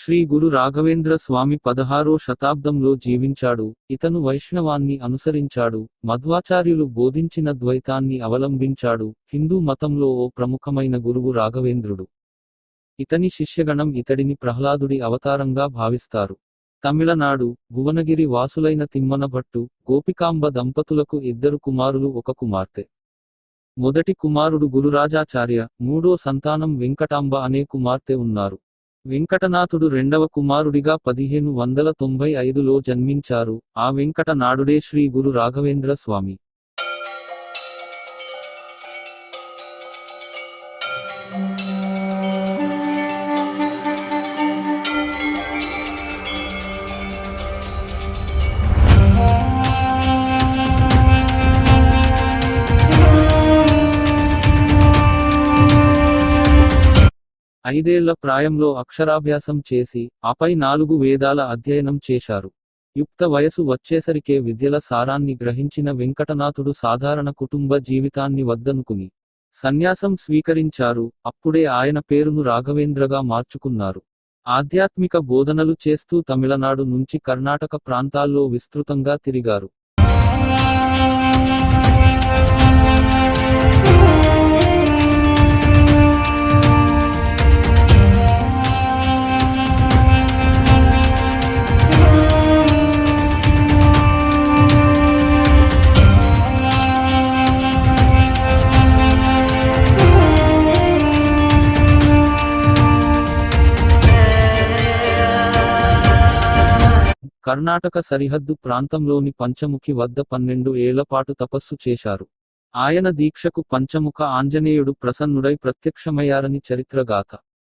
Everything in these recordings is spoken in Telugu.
శ్రీ గురు రాఘవేంద్ర స్వామి పదహారో శతాబ్దంలో జీవించాడు. ఇతను వైష్ణవాన్ని అనుసరించాడు. మధ్వాచార్యులు బోధించిన ద్వైతాన్ని అవలంబించాడు. హిందూ మతంలో ఓ ప్రముఖమైన గురువు రాఘవేంద్రుడు. ఇతని శిష్యగణం ఇతడిని ప్రహ్లాదుడి అవతారంగా భావిస్తారు. తమిళనాడు భువనగిరి వాసులైన తిమ్మనభట్టు గోపికాంబ దంపతులకు ఇద్దరు కుమారులు ఒక కుమార్తె. మొదటి కుమారుడు గురురాజాచార్య మూడో సంతానం వెంకటాంబ అనే కుమార్తె ఉన్నారు. వెంకటనాథుడు రెండవ కుమారుడిగా పదిహేను వందల తొంభై ఐదులో జన్మించారు. ఆ వెంకట నాడుడే శ్రీ గురు రాఘవేంద్ర స్వామి. ఐదేళ్ళ ప్రాయంలో అక్షరాభ్యాసం చేసి ఆపై నాలుగు వేదాల అధ్యయనం చేశారు. యుక్త వయసు వచ్చేసరికే విద్యల సారాన్ని గ్రహించిన వెంకటనాథుడు సాధారణ కుటుంబ జీవితాన్ని వద్దనుకుని సన్యాసం స్వీకరించారు. అప్పుడే ఆయన పేరును రాఘవేంద్రగా మార్చుకున్నారు. ఆధ్యాత్మిక బోధనలు చేస్తూ తమిళనాడు నుంచి కర్ణాటక ప్రాంతాల్లో విస్తృతంగా తిరిగారు. కర్ణాటక సరిహద్దు ప్రాంతంలోని పంచముఖి వద్ద పన్నెండు ఏళ్ళ పాటు తపస్సు చేశారు. ఆయన దీక్షకు పంచముఖ ఆంజనేయుడు ప్రసన్నుడై ప్రత్యక్షమయ్యారని చరిత్రగాథ.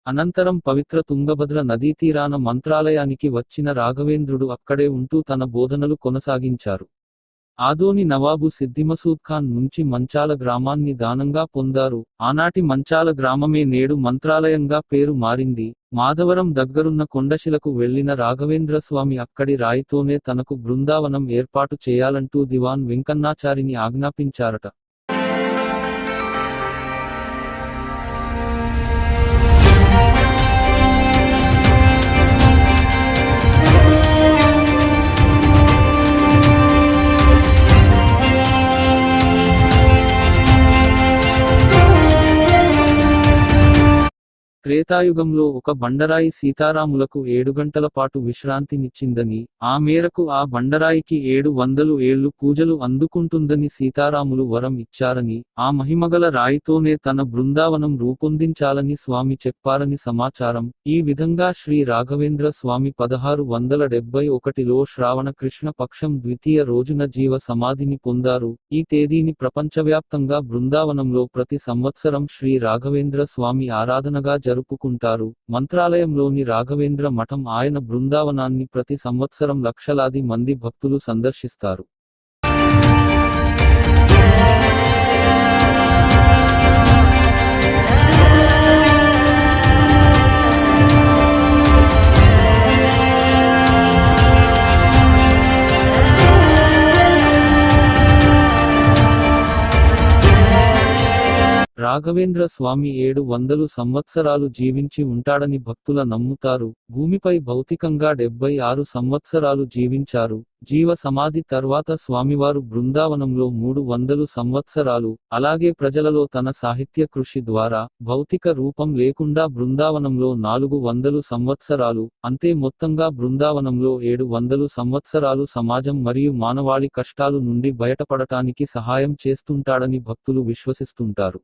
అనంతరం పవిత్ర తుంగభద్ర నదీతీరాన మంత్రాలయానికి వచ్చిన రాఘవేంద్రుడు అక్కడే ఉంటూ తన బోధనలు కొనసాగించారు. ఆదోని నవాబు సిద్దిమసూద్ ఖాన్ నుంచి మంచాల గ్రామాన్ని దానంగా పొందారు. ఆనాటి మంచాల గ్రామమే నేడు మంత్రాలయంగా పేరు మారింది. మాధవరం దగ్గరున్న కొండశిలకు వెళ్ళిన రాఘవేంద్ర స్వామి అక్కడి రాయితోనే తనకు బృందావనం ఏర్పాటు చేయాలంటూ దివాన్ వెంకన్నాచారిని ఆజ్ఞాపించారట. త్రేతాయుగంలో ఒక బండరాయి సీతారాములకు ఏడు గంటల పాటు విశ్రాంతినిచ్చిందని ఆ మేరకు ఆ బండరాయికి ఏడు వందలు ఏళ్ళు పూజలు అందుకుంటుందని సీతారాములు వరం ఇచ్చారని ఆ మహిమగల రాయితోనే తన బృందావనం రూపొందించాలని స్వామి చెప్పారని సమాచారం. ఈ విధంగా శ్రీ రాఘవేంద్ర స్వామి పదహారు వందల డెబ్బై ఒకటిలో శ్రావణ కృష్ణ పక్షం ద్వితీయ రోజున జీవ సమాధిని పొందారు. ఈ తేదీని ప్రపంచవ్యాప్తంగా బృందావనంలో ప్రతి సంవత్సరం శ్రీ రాఘవేంద్ర స్వామి ఆరాధనగా జరుపుకుంటారు. మంత్రాలయంలోని రాఘవేంద్ర మఠం ఆయన బృందావనాన్ని ప్రతి సంవత్సరం లక్షలాది మంది భక్తులు సందర్శిస్తారు. రాఘవేంద్ర స్వామి ఏడు వందలు సంవత్సరాలు జీవించి ఉంటాడని భక్తుల నమ్ముతారు. భూమిపై భౌతికంగా డెబ్బై ఆరు సంవత్సరాలు జీవించారు. జీవ సమాధి తర్వాత స్వామివారు బృందావనంలో మూడు వందలు సంవత్సరాలు అలాగే ప్రజలలో తన సాహిత్య కృషి ద్వారా భౌతిక రూపం లేకుండా బృందావనంలో నాలుగు వందలు సంవత్సరాలు అంతే మొత్తంగా బృందావనంలో ఏడు వందలు సంవత్సరాలు సమాజం మరియు మానవాళి కష్టాలు నుండి బయటపడటానికి సహాయం చేస్తుంటాడని భక్తులు విశ్వసిస్తుంటారు.